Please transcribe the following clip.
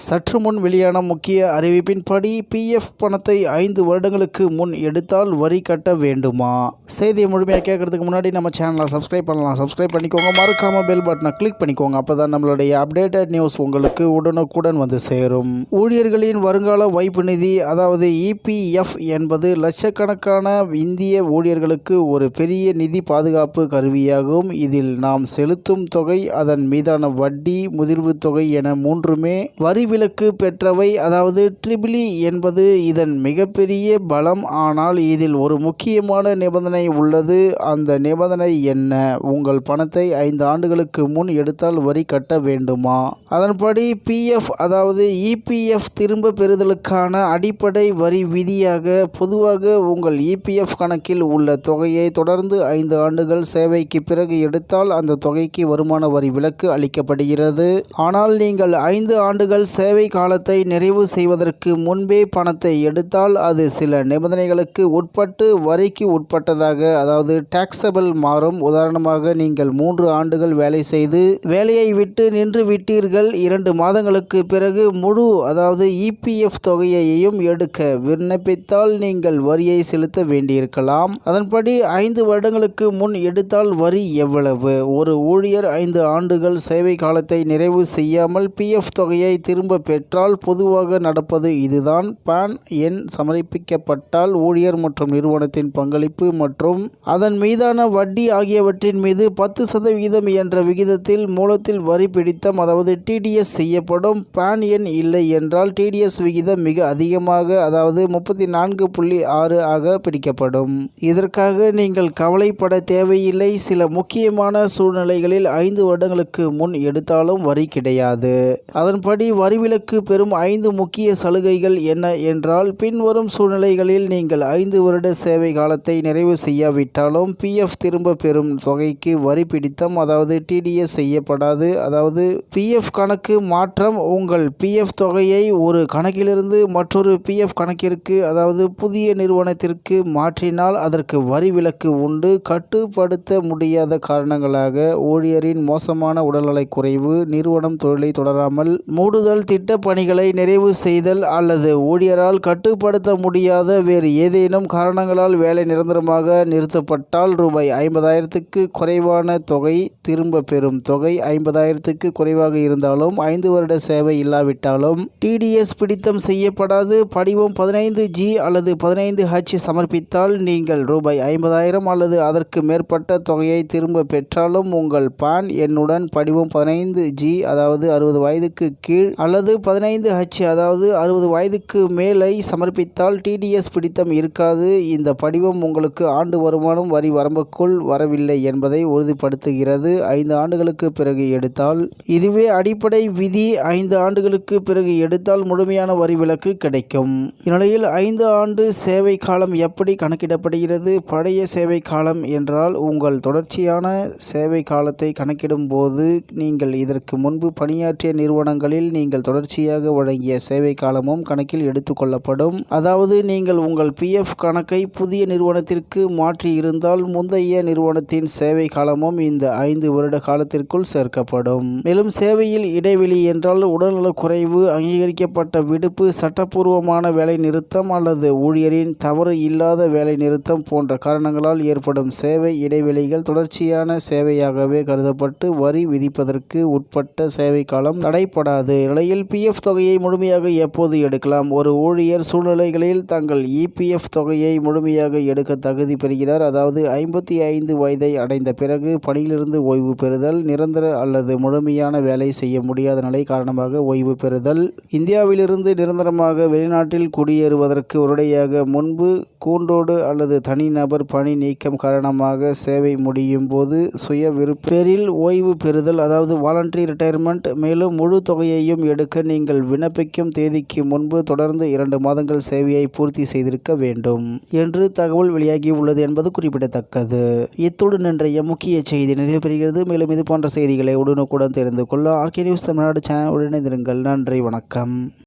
சற்று முன் வெளியான முக்கிய அறிவிப்பின்படி பிஎஃப் பணத்தை ஐந்து வருடங்களுக்கு முன் எடுத்தால் வரி கட்ட வேண்டுமா? செய்தியை முழுமையாக கேட்கறதுக்கு முன்னாடி நம்ம சேனலை சப்ஸ்கிரைப் பண்ணலாம். சப்ஸ்கிரைப் பண்ணிக்கோங்க. மறக்காம பெல் பட்டனை கிளிக் பண்ணிக்கோங்க. அப்போதான் நம்மளுடைய அப்டேட்டட் நியூஸ் உங்களுக்கு உடனுக்குடன் வந்து சேரும். ஊழியர்களின் வருங்கால வைப்பு நிதி அதாவது இபிஎஃப் என்பது லட்சக்கணக்கான இந்திய ஊழியர்களுக்கு ஒரு பெரிய நிதி பாதுகாப்பு கருவியாகும். இதில் நாம் செலுத்தும் தொகை அதன் மீதான வட்டி முதிர்வு தொகை என மூன்றுமே வரி விலக்கு பெற்றவை. அதாவது ட்ரிபிளி என்பது இதன் மிகப்பெரிய பலம். ஆனால் இதில் ஒரு முக்கியமான நிபந்தனை உள்ளது. அந்த நிபந்தனை என்ன? உங்கள் பணத்தை ஐந்து ஆண்டுகளுக்கு முன் எடுத்தால் வரி கட்ட வேண்டுமா? அதன்படி பிஎஃப் அதாவது இபிஎஃப் திரும்ப பெறுதலுக்கான அடிப்படை வரி விதியாக பொதுவாக உங்கள் இபிஎஃப் கணக்கில் உள்ள தொகையை தொடர்ந்து ஐந்து ஆண்டுகள் சேவைக்கு பிறகு எடுத்தால் அந்த தொகைக்கு வருமான வரி விலக்கு அளிக்கப்படுகிறது. ஆனால் நீங்கள் ஐந்து ஆண்டுகள் சேவை காலத்தை நிறைவு செய்வதற்கு முன்பே பணத்தை எடுத்தால் அது சில நிபந்தனைகளுக்கு உட்பட்டு வரிக்கு உட்பட்டதாக அதாவது டாக்ஸபிள் மாறும். உதாரணமாக நீங்கள் மூன்று ஆண்டுகள் வேலை செய்து வேலையை விட்டு நின்று விட்டீர்கள். இரண்டு மாதங்களுக்கு பிறகு முழு அதாவது இபிஎஃப் தொகையையும் எடுக்க விண்ணப்பித்தால் நீங்கள் வரியை செலுத்த வேண்டியிருக்கலாம். அதன்படி ஐந்து வருடங்களுக்கு முன் எடுத்தால் வரி எவ்வளவு? ஒரு ஊழியர் ஐந்து ஆண்டுகள் சேவை காலத்தை நிறைவு செய்யாமல் பிஎஃப் தொகையை திரும்ப பெற்றால் பொதுவாக நடப்பது இதுதான். பான் எண் சமர்ப்பிக்கப்பட்டால் ஊழியர் மற்றும் நிறுவனத்தின் பங்களிப்பு மற்றும் அதன் மீதான வட்டி ஆகியவற்றின் மீது பத்து சதவிகிதம் என்ற விகிதத்தில் மூலத்தில் வரி பிடித்தம் அதாவது டிடிஎஸ் செய்யப்படும். பான் எண் இல்லை என்றால் டிடிஎஸ் விகிதம் மிக அதிகமாக அதாவது முப்பத்தி நான்கு புள்ளி ஆறு ஆக பிடிக்கப்படும். இதற்காக நீங்கள் கவலைப்பட தேவையில்லை. சில முக்கியமான சூழ்நிலைகளில் ஐந்து வருடங்களுக்கு முன் எடுத்தாலும் வரி கிடையாது. அதன்படி வரி வரிவிலக்கு பெறும் ஐந்து முக்கிய சலுகைகள் என்ன என்றால் பின்வரும் சூழ்நிலைகளில் நீங்கள் ஐந்து வருட சேவை காலத்தை நிறைவு செய்யாவிட்டாலும் பிஎஃப் திரும்ப பெறும் தொகைக்கு வரி பிடித்தம் அதாவது டிடிஎஸ் செய்யப்படாது. அதாவது பிஎஃப் கணக்கு மாற்றம் உங்கள் பிஎஃப் தொகையை ஒரு கணக்கிலிருந்து மற்றொரு பிஎஃப் கணக்கிற்கு அதாவது புதிய நிறுவனத்திற்கு மாற்றினால் அதற்கு வரி விலக்கு உண்டு. கட்டுப்படுத்த முடியாத காரணங்களாக ஊழியரின் மோசமான உடல்நலை குறைவு நிறுவனம் தொழிலை தொடராமல் மூடுதல் திட்ட பணிகளை நிறைவு செய்தல் அல்லது ஊழியரால் கட்டுப்படுத்த முடியாத வேறு ஏதேனும் காரணங்களால் வேலை நிரந்தரமாக நிறுத்தப்பட்டால் ரூபாய் ஐம்பதாயிரத்துக்கு குறைவான தொகை திரும்ப பெறும். தொகை ஐம்பதாயிரத்துக்கு குறைவாக இருந்தாலும் ஐந்து வருட சேவை இல்லாவிட்டாலும் டிடிஎஸ் பிடித்தம் செய்யப்படாது. படிவம் பதினைந்து ஜி அல்லது பதினைந்து ஹச் சமர்ப்பித்தால் நீங்கள் ரூபாய் ஐம்பதாயிரம் அல்லது அதற்கு மேற்பட்ட தொகையை திரும்ப பெற்றாலும் உங்கள் பான் எண்ணுடன் படிவம் பதினைந்து ஜி அதாவது அறுபது வயதுக்கு கீழ் அல்லது பதினைந்து ஹச் அதாவது அறுபது வயதுக்கு மேலை சமர்ப்பித்தால் டிடிஎஸ் பிடித்தம் இருக்காது. இந்த படிவம் உங்களுக்கு ஆண்டு வருமானம் வரி வரம்புக்குள் வரவில்லை என்பதை உறுதிப்படுத்துகிறது. ஐந்து ஆண்டுகளுக்கு பிறகு எடுத்தால். இதுவே அடிப்படை விதி. ஐந்து ஆண்டுகளுக்கு பிறகு எடுத்தால் முழுமையான வரி விலக்கு கிடைக்கும். இந்நிலையில் ஐந்து ஆண்டு சேவை காலம் எப்படி கணக்கிடப்படுகிறது? பழைய சேவை காலம் என்றால் உங்கள் தொடர்ச்சியான சேவை காலத்தை கணக்கிடும் போது நீங்கள் இதற்கு முன்பு பணியாற்றிய நிறுவனங்களில் நீங்கள் தொடர்ச்சியாக வழங்கிய சேவை காலமும் கணக்கில் எடுத்துக்கொள்ளப்படும். அதாவது நீங்கள் உங்கள் பிஎஃப் கணக்கை புதிய நிறுவனத்திற்கு மாற்றி இருந்தால் முந்தைய நிறுவனத்தின் சேவை காலமும் இந்த ஐந்து வருட காலத்திற்குள் சேர்க்கப்படும். மேலும் சேவையில் இடைவெளி என்றால் உடல்நலக் குறைவு அங்கீகரிக்கப்பட்ட விடுப்பு சட்டப்பூர்வமான வேலை நிறுத்தம் அல்லது ஊழியரின் தவறு இல்லாத வேலை நிறுத்தம் போன்ற காரணங்களால் ஏற்படும் சேவை இடைவெளிகள் தொடர்ச்சியான சேவையாகவே கருதப்பட்டு வரி விதிப்பதற்கு உட்பட்ட சேவை காலம் தடைப்படாது. நிலையில் பிஎஃப் தொகையை முழுமையாக எப்போது எடுக்கலாம்? ஒரு ஊழியர் சூழ்நிலைகளில் தங்கள் இபிஎஃப் தொகையை முழுமையாக எடுக்க தகுதி பெறுகிறார். அதாவது ஐம்பத்தி ஐந்து வயதை அடைந்த பிறகு பணியிலிருந்து ஓய்வு பெறுதல் நிரந்தர அல்லது முழுமையான வேலை செய்ய முடியாத நிலை காரணமாக ஓய்வு பெறுதல். இந்தியாவிலிருந்து நிரந்தரமாக வெளிநாட்டில் குடியேறுவதற்கு உடனடியாக முன்பு கூண்டோடு அல்லது தனிநபர் பணி நீக்கம் காரணமாக சேவை முடியும் போது சுய விருப்பேரில் ஓய்வு பெறுதல் அதாவது வாலண்டரி ரிட்டையர்மெண்ட் மேலும் முழு தொகையையும் எடுக்க நீங்கள் விண்ணப்பிக்கும் தேதிக்கு முன்பு தொடர்ந்து இரண்டு மாதங்கள் சேவையை பூர்த்தி செய்திருக்க வேண்டும் என்று தகவல் வெளியாகி உள்ளது என்பது குறிப்பிடத்தக்கது. இத்துடன் இன்றைய முக்கிய செய்தி நிறைவு பெறுகிறது. மேலும் இது போன்ற செய்திகளை உடனுக்குடன் தெரிந்து கொள்ள ஆர்கே நியூஸ் தமிழ்நாடு சேனல் உடனே நன்றி வணக்கம்.